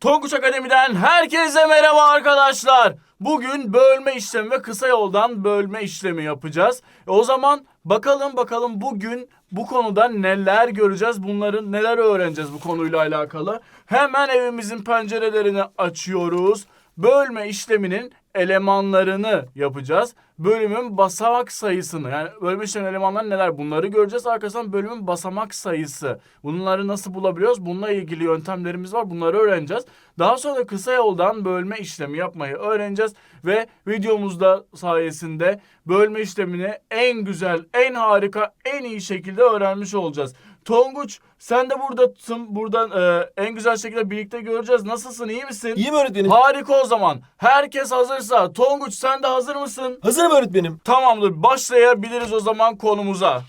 Tonguç Akademi'den herkese merhaba arkadaşlar. Bugün bölme işlemi ve kısa yoldan bölme işlemi yapacağız. E o zaman bakalım bakalım bugün bu konuda neler göreceğiz, bunların neler öğreneceğiz bu konuyla alakalı. Hemen evimizin pencerelerini açıyoruz. Bölme işleminin elemanlarını yapacağız. Bölümün basamak sayısını yani bölme işlemi elemanları neler bunları göreceğiz. Arkasından bölümün basamak sayısı. Bunları nasıl bulabiliyoruz? Bununla ilgili yöntemlerimiz var. Bunları öğreneceğiz. Daha sonra kısa yoldan bölme işlemi yapmayı öğreneceğiz. Ve videomuzda sayesinde bölme işlemini en güzel, en harika, en iyi şekilde öğrenmiş olacağız. Tonguç sen de buradasın. Buradan e, en güzel şekilde birlikte göreceğiz. Nasılsın? iyi misin? İyiyim öğretmenim. Harika o zaman. Herkes hazırsa. Tonguç sen de hazır mısın? Hazırım öğretmenim. Tamamdır. Başlayabiliriz o zaman konumuza.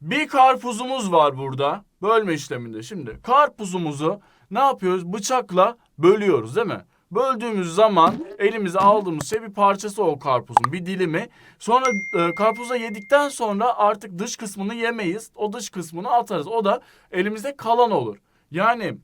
Bir karpuzumuz var burada. Bölme işleminde. Şimdi karpuzumuzu ne yapıyoruz? Bıçakla bölüyoruz değil mi? Böldüğümüz zaman elimize aldığımız şey bir parçası o karpuzun bir dilimi. Sonra e, karpuza yedikten sonra artık dış kısmını yemeyiz. O dış kısmını atarız. O da elimizde kalan olur. Yani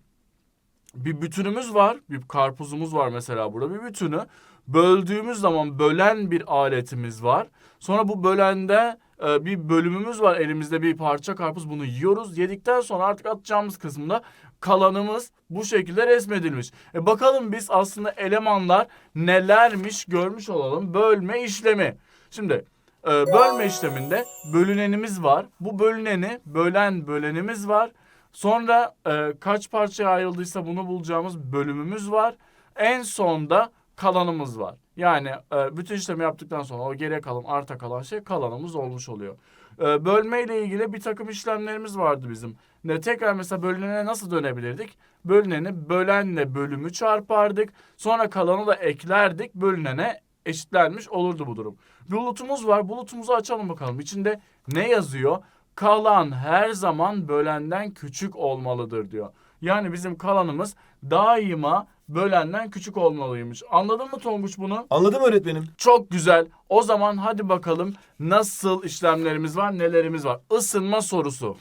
bir bütünümüz var. Bir karpuzumuz var mesela burada bir bütünü. Böldüğümüz zaman bölen bir aletimiz var. Sonra bu bölende e, bir bölümümüz var. Elimizde bir parça karpuz bunu yiyoruz. Yedikten sonra artık atacağımız kısımda kalanımız bu şekilde resmedilmiş. E bakalım biz aslında elemanlar nelermiş görmüş olalım. Bölme işlemi. Şimdi e, bölme işleminde bölünenimiz var. Bu bölüneni bölen bölenimiz var. Sonra e, kaç parçaya ayrıldıysa bunu bulacağımız bölümümüz var. En sonda kalanımız var. Yani e, bütün işlemi yaptıktan sonra o geriye kalan arta kalan şey kalanımız olmuş oluyor. E, bölme ile ilgili bir takım işlemlerimiz vardı bizim. Ne tekrar mesela bölünene nasıl dönebilirdik? Bölüneni bölenle bölümü çarpardık. Sonra kalanı da eklerdik. Bölünene eşitlenmiş olurdu bu durum. Bulutumuz var. Bulutumuzu açalım bakalım. İçinde ne yazıyor? Kalan her zaman bölenden küçük olmalıdır diyor. Yani bizim kalanımız daima bölenden küçük olmalıymış. Anladın mı Tonguç bunu? Anladım öğretmenim. Çok güzel. O zaman hadi bakalım nasıl işlemlerimiz var, nelerimiz var. Isınma sorusu.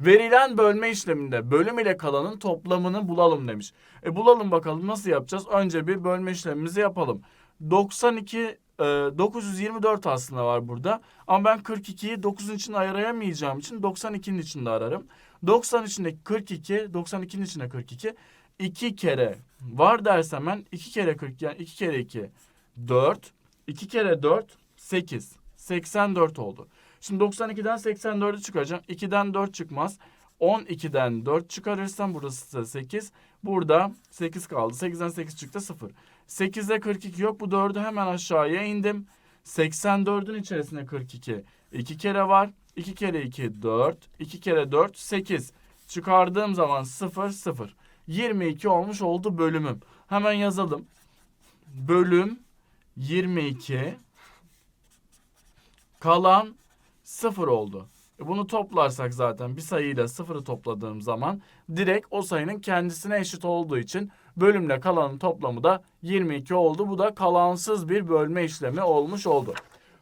Verilen bölme işleminde bölüm ile kalanın toplamını bulalım demiş. E bulalım bakalım nasıl yapacağız? Önce bir bölme işlemimizi yapalım. 92 e, 924 aslında var burada. Ama ben 42'yi 9'un içinde ayırayamayacağım için 92'nin içinde ararım. 90 içinde 42, 92'nin içinde 42. 2 kere var dersem ben 2 kere 40 yani 2 kere 2 4. 2 kere 4 8. 84 oldu. Şimdi 92'den 84'ü çıkaracağım. 2'den 4 çıkmaz. 12'den 4 çıkarırsam burası da 8. Burada 8 kaldı. 8'den 8 çıktı 0. 8'de 42 yok. Bu 4'ü hemen aşağıya indim. 84'ün içerisinde 42. 2 kere var. 2 kere 2 4. 2 kere 4 8. Çıkardığım zaman 0 0. 22 olmuş oldu bölümüm. Hemen yazalım. Bölüm 22 kalan 0 oldu. E Bunu toplarsak zaten bir sayıyla sıfırı topladığım zaman direkt o sayının kendisine eşit olduğu için bölümle kalanın toplamı da 22 oldu. Bu da kalansız bir bölme işlemi olmuş oldu.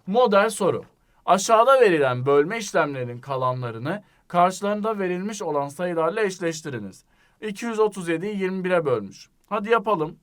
Model soru. Aşağıda verilen bölme işlemlerinin kalanlarını karşılarında verilmiş olan sayılarla eşleştiriniz. 237'yi 21'e bölmüş. Hadi yapalım.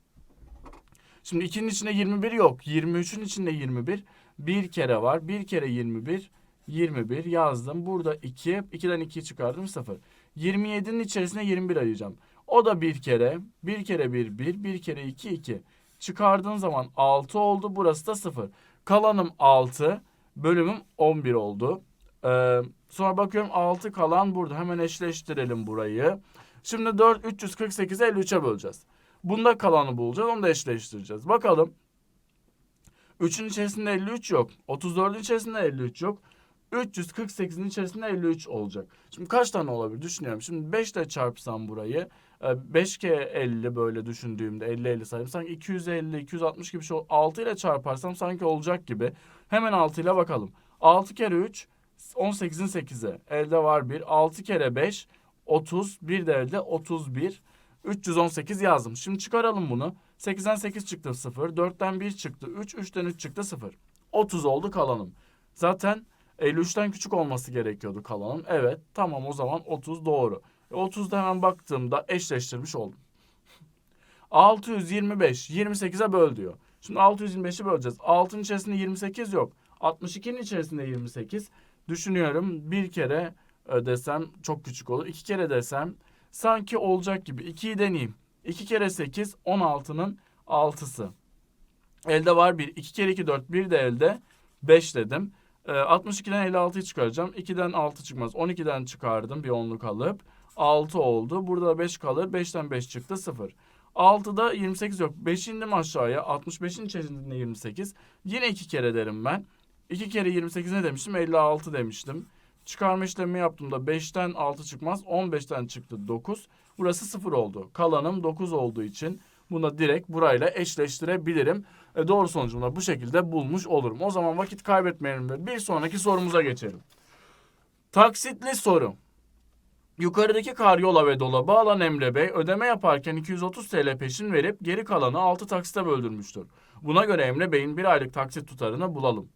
Şimdi 2'nin içinde 21 yok. 23'ün içinde 21. Bir kere var. Bir kere 21. 21 yazdım. Burada 2. 2'den 2'yi çıkardım 0. 27'nin içerisine 21 arayacağım. O da bir kere. Bir kere 1 1. Bir kere 2 2. Çıkardığın zaman 6 oldu. Burası da 0. Kalanım 6. Bölümüm 11 oldu. Ee, sonra bakıyorum 6 kalan burada. Hemen eşleştirelim burayı. Şimdi 4 348'i 53'e böleceğiz. Bunda kalanı bulacağız. Onu da eşleştireceğiz. Bakalım. 3'ün içerisinde 53 yok. 34'ün içerisinde 53 yok. 348'in içerisinde 53 olacak. Şimdi kaç tane olabilir düşünüyorum. Şimdi 5 ile çarpsam burayı. 5 kere 50 böyle düşündüğümde 50 50 sayayım. Sanki 250 260 gibi şey 6 ile çarparsam sanki olacak gibi. Hemen 6 ile bakalım. 6 kere 3 18'in 8'i. Elde var 1. 6 kere 5 30. Bir de elde 31. 318 yazdım. Şimdi çıkaralım bunu. 8'den 8 çıktı 0. 4'ten 1 çıktı 3. 3'ten 3 çıktı 0. 30 oldu kalanım. Zaten 53'ten küçük olması gerekiyordu kalanın. Evet tamam o zaman 30 doğru. E, 30'da hemen baktığımda eşleştirmiş oldum. 625 28'e böl diyor. Şimdi 625'i böleceğiz. 6'nın içerisinde 28 yok. 62'nin içerisinde 28. Düşünüyorum bir kere e, desem çok küçük olur. İki kere desem sanki olacak gibi. 2'yi deneyeyim. 2 kere 8 16'nın 6'sı. Elde var 1. 2 kere 2 4. 1 de elde 5 dedim. E, 62'den 56'yı çıkaracağım. 2'den 6 çıkmaz. 12'den çıkardım bir onluk alıp. 6 oldu. Burada da 5 kalır. 5'ten 5 çıktı 0. 6'da 28 yok. 5 indim aşağıya. 65'in içerisinde 28. Yine 2 kere derim ben. 2 kere 28 ne demiştim? 56 demiştim. Çıkarma işlemi yaptığımda 5'ten 6 çıkmaz. 15'ten çıktı 9. Burası 0 oldu. Kalanım 9 olduğu için bunu direkt burayla eşleştirebilirim. E doğru sonucunu da bu şekilde bulmuş olurum. O zaman vakit kaybetmeyelim ve bir sonraki sorumuza geçelim. Taksitli soru. Yukarıdaki karyola ve dolaba alan Emre Bey ödeme yaparken 230 TL peşin verip geri kalanı 6 taksite böldürmüştür. Buna göre Emre Bey'in bir aylık taksit tutarını bulalım.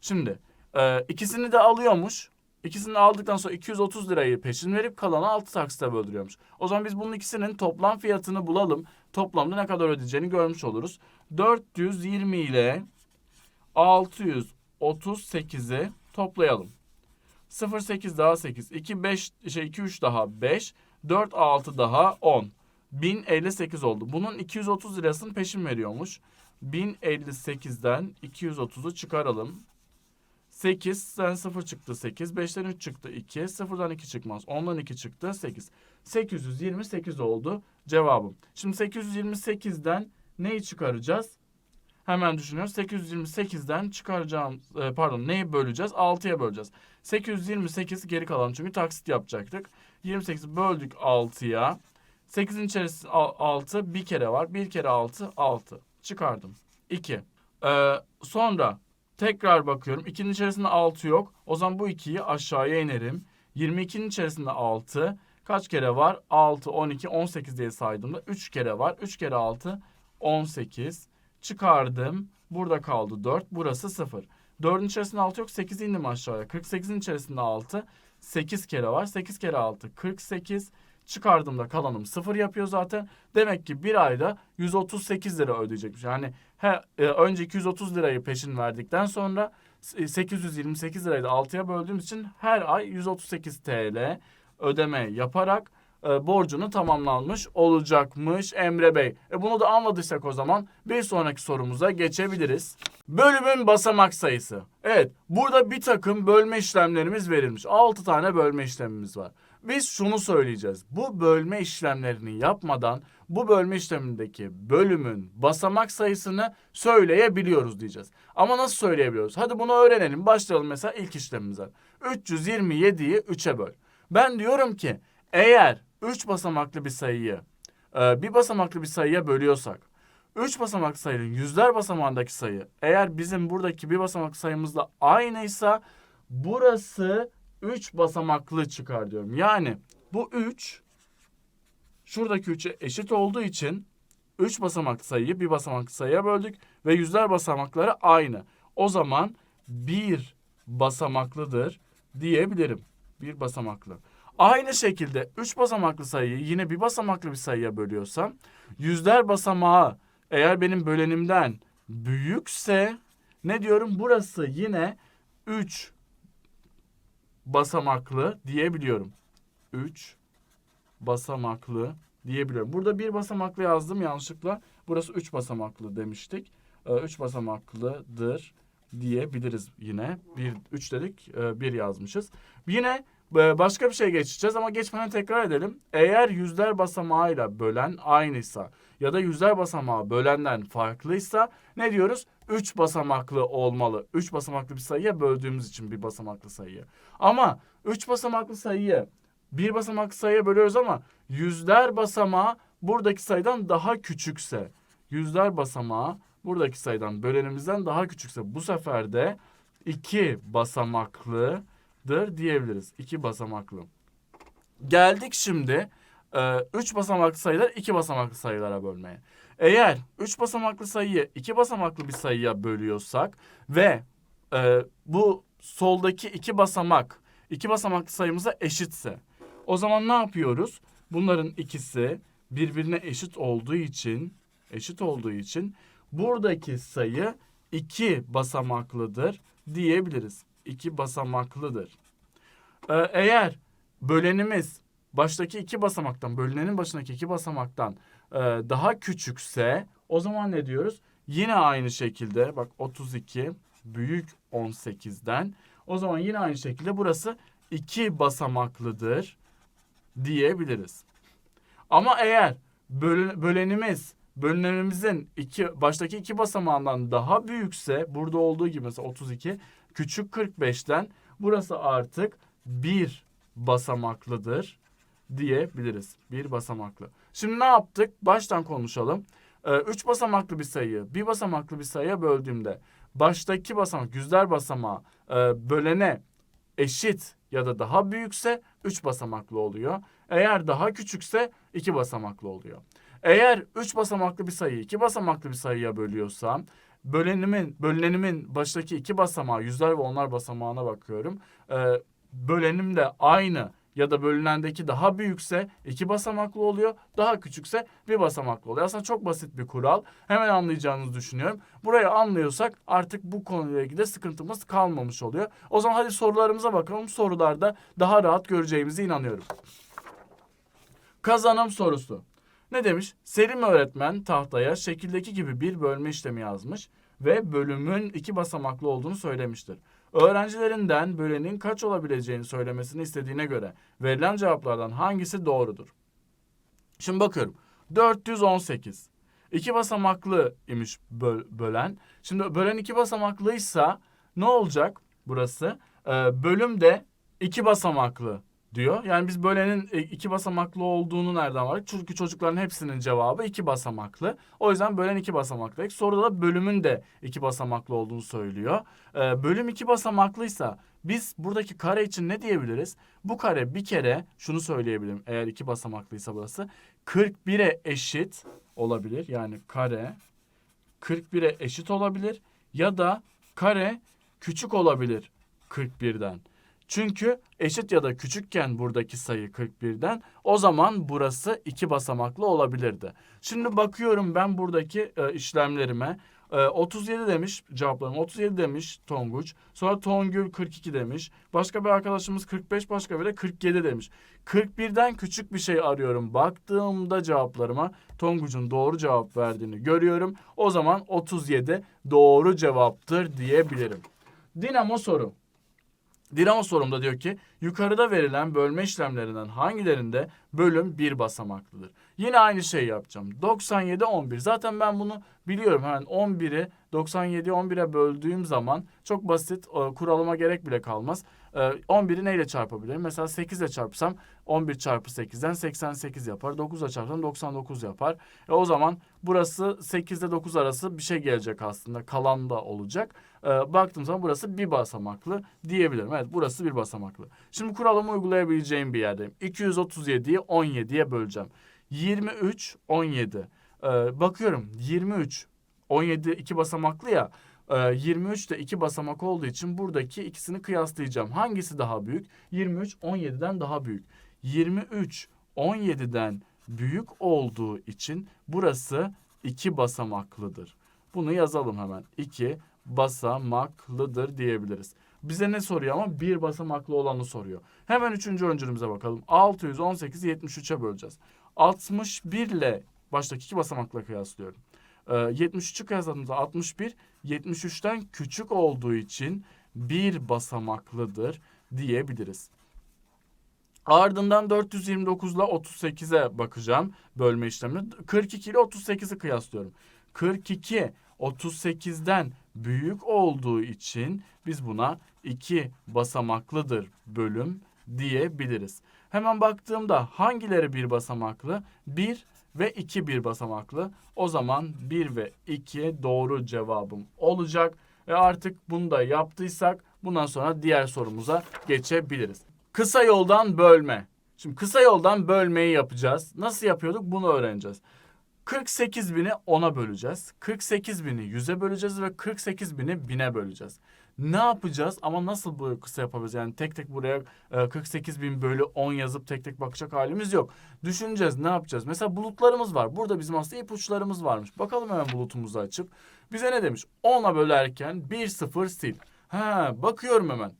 Şimdi e, ikisini de alıyormuş. İkisini aldıktan sonra 230 lirayı peşin verip kalanı 6 taksite böldürüyormuş. O zaman biz bunun ikisinin toplam fiyatını bulalım. Toplamda ne kadar ödeyeceğini görmüş oluruz. 420 ile 638'i toplayalım. 0 8 daha 8 2 5 şey 2 3 daha 5 4 6 daha 10 1058 oldu. Bunun 230 lirasını peşin veriyormuş. 1058'den 230'u çıkaralım. 8'den 0 çıktı 8. 5'ten 3 çıktı 2. 0'dan 2 çıkmaz. 10'dan 2 çıktı 8. 828 oldu cevabım. Şimdi 828'den neyi çıkaracağız? Hemen düşünüyoruz. 828'den çıkaracağım e, pardon neyi böleceğiz? 6'ya böleceğiz. 828 geri kalan çünkü taksit yapacaktık. 28'i böldük 6'ya. 8'in içerisinde 6 bir kere var. Bir kere 6 6. Çıkardım. 2. Ee, sonra tekrar bakıyorum. 2'nin içerisinde 6 yok. O zaman bu 2'yi aşağıya inerim. 22'nin içerisinde 6. Kaç kere var? 6, 12, 18 diye saydığımda 3 kere var. 3 kere 6, 18. Çıkardım. Burada kaldı 4. Burası 0. 4'ün içerisinde 6 yok. 8 indim aşağıya. 48'in içerisinde 6. 8 kere var. 8 kere 6 48. Çıkardığımda kalanım 0 yapıyor zaten. Demek ki bir ayda 138 lira ödeyecekmiş. Yani he, e, önce 230 lirayı peşin verdikten sonra e, 828 lirayı da 6'ya böldüğümüz için her ay 138 TL ödeme yaparak e, borcunu tamamlanmış olacakmış Emre Bey. E bunu da anladıysak o zaman bir sonraki sorumuza geçebiliriz. Bölümün basamak sayısı. Evet burada bir takım bölme işlemlerimiz verilmiş. 6 tane bölme işlemimiz var. Biz şunu söyleyeceğiz. Bu bölme işlemlerini yapmadan bu bölme işlemindeki bölümün basamak sayısını söyleyebiliyoruz diyeceğiz. Ama nasıl söyleyebiliyoruz? Hadi bunu öğrenelim. Başlayalım mesela ilk işlemimize. 327'yi 3'e böl. Ben diyorum ki eğer 3 basamaklı bir sayıyı e, bir basamaklı bir sayıya bölüyorsak 3 basamaklı sayının yüzler basamağındaki sayı eğer bizim buradaki bir basamaklı sayımızla aynıysa burası 3 basamaklı çıkar diyorum. Yani bu 3 şuradaki 3'e eşit olduğu için 3 basamaklı sayıyı bir basamaklı sayıya böldük ve yüzler basamakları aynı. O zaman bir basamaklıdır diyebilirim. Bir basamaklı. Aynı şekilde 3 basamaklı sayıyı yine bir basamaklı bir sayıya bölüyorsam yüzler basamağı eğer benim bölenimden büyükse ne diyorum? Burası yine 3 basamaklı diyebiliyorum. 3 basamaklı diyebiliyorum. Burada bir basamaklı yazdım yanlışlıkla. Burası 3 basamaklı demiştik. 3 ee, basamaklıdır diyebiliriz yine. 1 3 dedik, 1 yazmışız. Yine e, başka bir şey geçeceğiz ama geçmeden tekrar edelim. Eğer yüzler basamağıyla bölen aynıysa ya da yüzler basamağı bölenden farklıysa ne diyoruz? 3 basamaklı olmalı. 3 basamaklı bir sayıya böldüğümüz için bir basamaklı sayıyı. Ama 3 basamaklı sayıyı bir basamaklı sayıya bölüyoruz ama yüzler basamağı buradaki sayıdan daha küçükse, yüzler basamağı buradaki sayıdan bölenimizden daha küçükse bu sefer de 2 basamaklıdır diyebiliriz. 2 basamaklı. Geldik şimdi 3 basamaklı sayılar 2 basamaklı sayılara bölmeye. Eğer 3 basamaklı sayıyı 2 basamaklı bir sayıya bölüyorsak ve e, bu soldaki iki basamak iki basamaklı sayımıza eşitse O zaman ne yapıyoruz? Bunların ikisi birbirine eşit olduğu için eşit olduğu için buradaki sayı iki basamaklıdır diyebiliriz. İki basamaklıdır. Ee, eğer bölenimiz baştaki iki basamaktan, bölünenin başındaki iki basamaktan e, daha küçükse o zaman ne diyoruz? Yine aynı şekilde bak 32 büyük 18'den o zaman yine aynı şekilde burası iki basamaklıdır diyebiliriz. Ama eğer böl- bölenimiz bölünemimizin iki baştaki iki basamağından daha büyükse burada olduğu gibi mesela 32 küçük 45'ten burası artık bir basamaklıdır diyebiliriz. Bir basamaklı. Şimdi ne yaptık? Baştan konuşalım. Ee, üç basamaklı bir sayıyı bir basamaklı bir sayıya böldüğümde baştaki basamak yüzler basamağı e, bölene eşit ya da daha büyükse üç basamaklı oluyor. Eğer daha küçükse iki basamaklı oluyor. Eğer üç basamaklı bir sayıyı iki basamaklı bir sayıya bölüyorsam bölenimin bölünenimin baştaki iki basamağı yüzler ve onlar basamağına bakıyorum. Ee, bölenim de aynı ya da bölünendeki daha büyükse iki basamaklı oluyor. Daha küçükse bir basamaklı oluyor. Aslında çok basit bir kural. Hemen anlayacağınızı düşünüyorum. Burayı anlıyorsak artık bu konuyla ilgili sıkıntımız kalmamış oluyor. O zaman hadi sorularımıza bakalım. Sorularda daha rahat göreceğimize inanıyorum. Kazanım sorusu. Ne demiş? Selim öğretmen tahtaya şekildeki gibi bir bölme işlemi yazmış ve bölümün iki basamaklı olduğunu söylemiştir. Öğrencilerinden bölenin kaç olabileceğini söylemesini istediğine göre verilen cevaplardan hangisi doğrudur? Şimdi bakıyorum. 418. İki basamaklı imiş böl- bölen. Şimdi bölen iki basamaklıysa ne olacak burası? Ee, bölüm de iki basamaklı diyor. Yani biz bölenin e, iki basamaklı olduğunu nereden var? Çünkü çocukların hepsinin cevabı iki basamaklı. O yüzden bölen iki basamaklı. Soruda da bölümün de iki basamaklı olduğunu söylüyor. Ee, bölüm iki basamaklıysa biz buradaki kare için ne diyebiliriz? Bu kare bir kere şunu söyleyebilirim. Eğer iki basamaklıysa burası 41'e eşit olabilir. Yani kare 41'e eşit olabilir ya da kare küçük olabilir 41'den. Çünkü eşit ya da küçükken buradaki sayı 41'den o zaman burası iki basamaklı olabilirdi. Şimdi bakıyorum ben buradaki e, işlemlerime. E, 37 demiş cevaplarım. 37 demiş Tonguç. Sonra Tongül 42 demiş. Başka bir arkadaşımız 45 başka biri de 47 demiş. 41'den küçük bir şey arıyorum. Baktığımda cevaplarıma Tonguç'un doğru cevap verdiğini görüyorum. O zaman 37 doğru cevaptır diyebilirim. Dinamo soru. Dinamo sorumda diyor ki yukarıda verilen bölme işlemlerinden hangilerinde bölüm bir basamaklıdır? Yine aynı şeyi yapacağım. 97 11. Zaten ben bunu biliyorum. Hemen 11'i 97'yi 11'e böldüğüm zaman çok basit e, kuralıma gerek bile kalmaz. E, 11'i neyle çarpabilirim? Mesela 8 ile çarpsam 11 çarpı 8'den 88 yapar. 9 ile çarpsam 99 yapar. E, o zaman burası 8 ile 9 arası bir şey gelecek aslında. Kalan da olacak. E, baktığım zaman burası bir basamaklı diyebilirim. Evet burası bir basamaklı. Şimdi kuralımı uygulayabileceğim bir yerdeyim. 237'yi 17'ye böleceğim. 23, 17. Ee, bakıyorum 23, 17 iki basamaklı ya. Ee, 23 de iki basamak olduğu için buradaki ikisini kıyaslayacağım. Hangisi daha büyük? 23, 17'den daha büyük. 23, 17'den büyük olduğu için burası iki basamaklıdır. Bunu yazalım hemen. 2 basamaklıdır diyebiliriz. Bize ne soruyor ama bir basamaklı olanı soruyor. Hemen üçüncü öncülümüze bakalım. 618'i 73'e böleceğiz. 61 ile baştaki iki basamakla kıyaslıyorum. Ee, 73'ü kıyasladığımızda 61 73'ten küçük olduğu için bir basamaklıdır diyebiliriz. Ardından 429 ile 38'e bakacağım bölme işlemini. 42 ile 38'i kıyaslıyorum. 42 38'den büyük olduğu için biz buna iki basamaklıdır bölüm diyebiliriz. Hemen baktığımda hangileri bir basamaklı? 1 ve 2 bir basamaklı. O zaman 1 ve 2 doğru cevabım olacak. Ve artık bunu da yaptıysak bundan sonra diğer sorumuza geçebiliriz. Kısa yoldan bölme. Şimdi kısa yoldan bölmeyi yapacağız. Nasıl yapıyorduk bunu öğreneceğiz. 48 bini 10'a böleceğiz. 48 bini 100'e böleceğiz ve 48 bini 1000'e böleceğiz. Ne yapacağız ama nasıl bu kısa yapabiliriz? Yani tek tek buraya e, 48 bin bölü 10 yazıp tek tek bakacak halimiz yok. Düşüneceğiz ne yapacağız? Mesela bulutlarımız var. Burada bizim aslında ipuçlarımız varmış. Bakalım hemen bulutumuzu açıp. Bize ne demiş? 10'a bölerken 1 0 sil. Ha bakıyorum hemen.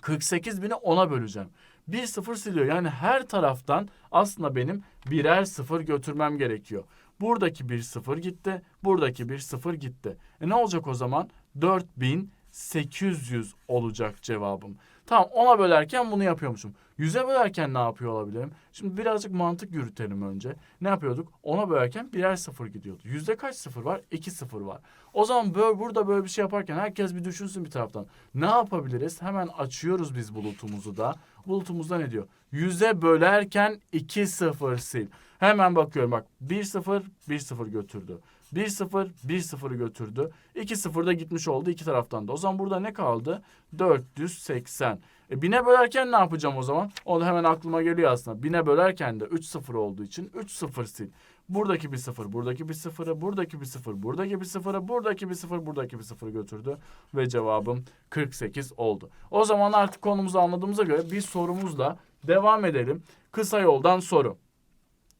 48 bini 10'a böleceğim. 1 0 siliyor. Yani her taraftan aslında benim birer sıfır götürmem gerekiyor. Buradaki bir sıfır gitti. Buradaki bir sıfır gitti. E ne olacak o zaman? 4800 olacak cevabım. Tamam 10'a bölerken bunu yapıyormuşum. 100'e bölerken ne yapıyor olabilirim? Şimdi birazcık mantık yürütelim önce. Ne yapıyorduk? 10'a bölerken birer sıfır gidiyordu. Yüzde kaç sıfır var? 2 sıfır var. O zaman böyle, burada böyle bir şey yaparken herkes bir düşünsün bir taraftan. Ne yapabiliriz? Hemen açıyoruz biz bulutumuzu da. Bulutumuzda ne diyor? 100'e bölerken 2 sıfır sil. Hemen bakıyorum bak 1 0 1 0 götürdü. 1 0 1 0'ı götürdü. 2 0 da gitmiş oldu iki taraftan da. O zaman burada ne kaldı? 480. E bine bölerken ne yapacağım o zaman? O da hemen aklıma geliyor aslında. Bine bölerken de 3 0 olduğu için 3 0 sil. Buradaki bir sıfır, buradaki bir sıfırı, buradaki bir sıfır, buradaki bir sıfırı, buradaki bir sıfır, buradaki bir sıfırı götürdü. Ve cevabım 48 oldu. O zaman artık konumuzu anladığımıza göre bir sorumuzla devam edelim. Kısa yoldan soru.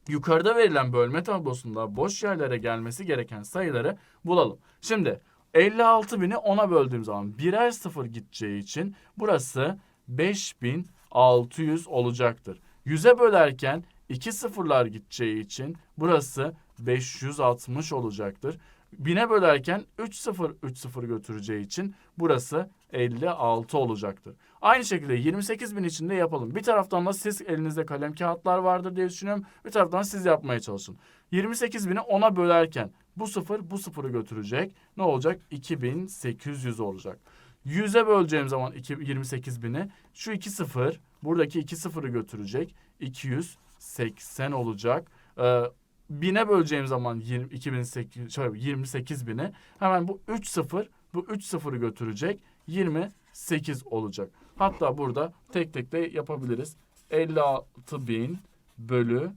Yukarıda verilen bölme tablosunda boş yerlere gelmesi gereken sayıları bulalım. Şimdi 56 bini 10'a böldüğüm zaman birer sıfır gideceği için burası 5600 olacaktır. 100'e bölerken iki sıfırlar gideceği için burası 560 olacaktır. 1000'e bölerken 3 sıfır 3 sıfır götüreceği için burası 56 olacaktır. Aynı şekilde 28 bin içinde yapalım. Bir taraftan da siz elinizde kalem kağıtlar vardır diye düşünüyorum. Bir taraftan siz yapmaya çalışın. 28 bini 10'a bölerken bu sıfır bu sıfırı götürecek. Ne olacak? 2800 olacak. 100'e böleceğim zaman 2, 28 bini şu 2 sıfır buradaki 2 sıfırı götürecek. 280 olacak. Ee, bine böleceğim zaman 20, 2008, şöyle 28 bini hemen bu 3 sıfır bu 3 sıfırı götürecek 28 olacak. Hatta burada tek tek de yapabiliriz. 56 bin bölü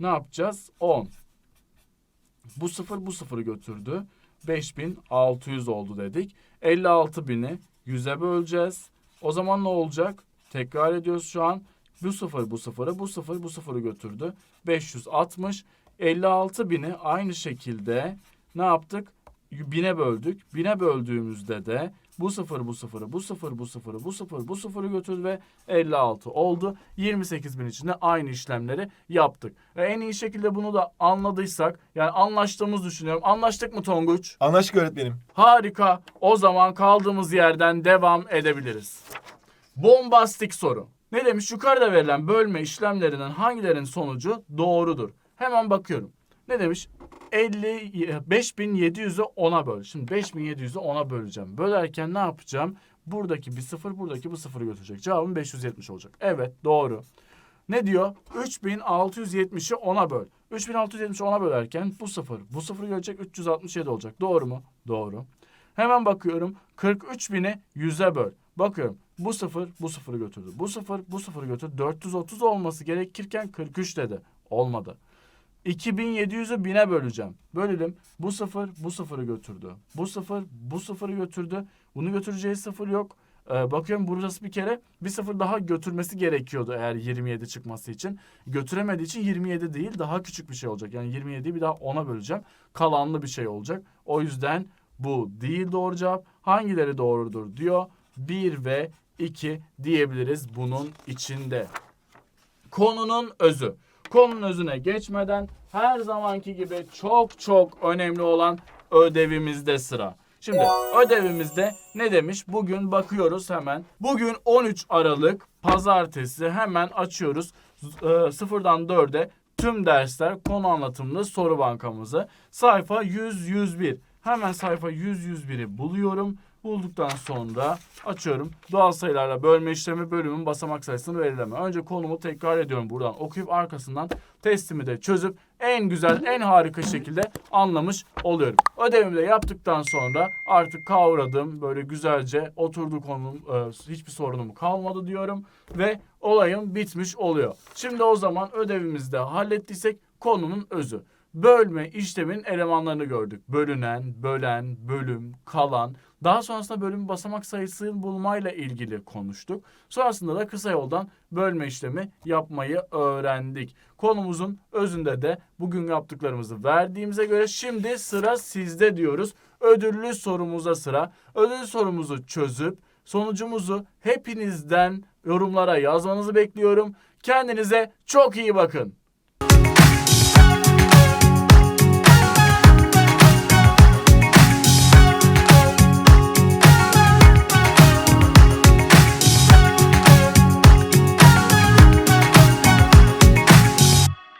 ne yapacağız? 10. Bu sıfır bu sıfırı götürdü. 5600 oldu dedik. 56 bini 100'e böleceğiz. O zaman ne olacak? Tekrar ediyoruz şu an. Bu sıfır bu sıfırı bu sıfır bu sıfırı götürdü. 560. 56 bini aynı şekilde ne yaptık? Bine böldük. Bine böldüğümüzde de bu sıfır bu sıfırı bu sıfır bu sıfırı bu sıfır bu sıfırı götürdü ve 56 oldu. 28 bin içinde aynı işlemleri yaptık. Ve en iyi şekilde bunu da anladıysak yani anlaştığımız düşünüyorum. Anlaştık mı Tonguç? Anlaştık öğretmenim. Harika. O zaman kaldığımız yerden devam edebiliriz. Bombastik soru. Ne demiş? Yukarıda verilen bölme işlemlerinden hangilerinin sonucu doğrudur? Hemen bakıyorum. Ne demiş? 50 5700'ü 10'a böl. Şimdi 5700'ü 10'a böleceğim. Bölerken ne yapacağım? Buradaki bir sıfır, buradaki bu sıfırı götürecek. Cevabım 570 olacak. Evet, doğru. Ne diyor? 3670'i 10'a böl. 3670'i 10'a bölerken bu sıfır, bu sıfırı görecek 367 olacak. Doğru mu? Doğru. Hemen bakıyorum. 43.000'i 100'e böl. Bakıyorum. Bu sıfır bu sıfırı götürdü. Bu sıfır bu sıfırı götürdü. 430 olması gerekirken 43 dedi. Olmadı. 2700'ü 1000'e böleceğim. Bölelim. Bu sıfır bu sıfırı götürdü. Bu sıfır bu sıfırı götürdü. Bunu götüreceği sıfır yok. Ee, bakıyorum burası bir kere bir sıfır daha götürmesi gerekiyordu eğer 27 çıkması için. Götüremediği için 27 değil daha küçük bir şey olacak. Yani 27'yi bir daha 10'a böleceğim. Kalanlı bir şey olacak. O yüzden bu değil doğru cevap. Hangileri doğrudur diyor. 1 ve 2 diyebiliriz bunun içinde. Konunun özü. Konunun özüne geçmeden her zamanki gibi çok çok önemli olan ödevimizde sıra. Şimdi ödevimizde ne demiş? Bugün bakıyoruz hemen. Bugün 13 Aralık pazartesi hemen açıyoruz. Ee, sıfırdan 4'e tüm dersler konu anlatımlı soru bankamızı. Sayfa 100-101. Hemen sayfa 100-101'i buluyorum. Bulduktan sonra açıyorum. Doğal sayılarla bölme işlemi bölümün basamak sayısını belirleme. Önce konumu tekrar ediyorum buradan okuyup arkasından testimi de çözüp en güzel, en harika şekilde anlamış oluyorum. Ödevimi de yaptıktan sonra artık kavradım. Böyle güzelce oturdu konum, e, hiçbir sorunum kalmadı diyorum. Ve olayım bitmiş oluyor. Şimdi o zaman ödevimizi de hallettiysek konunun özü bölme işlemin elemanlarını gördük. Bölünen, bölen, bölüm, kalan, Daha sonrasında bölüm basamak sayısını bulmayla ilgili konuştuk. Sonrasında da kısa yoldan bölme işlemi yapmayı öğrendik. Konumuzun özünde de bugün yaptıklarımızı verdiğimize göre şimdi sıra sizde diyoruz. Ödüllü sorumuza sıra. Ödüllü sorumuzu çözüp sonucumuzu hepinizden yorumlara yazmanızı bekliyorum. Kendinize çok iyi bakın.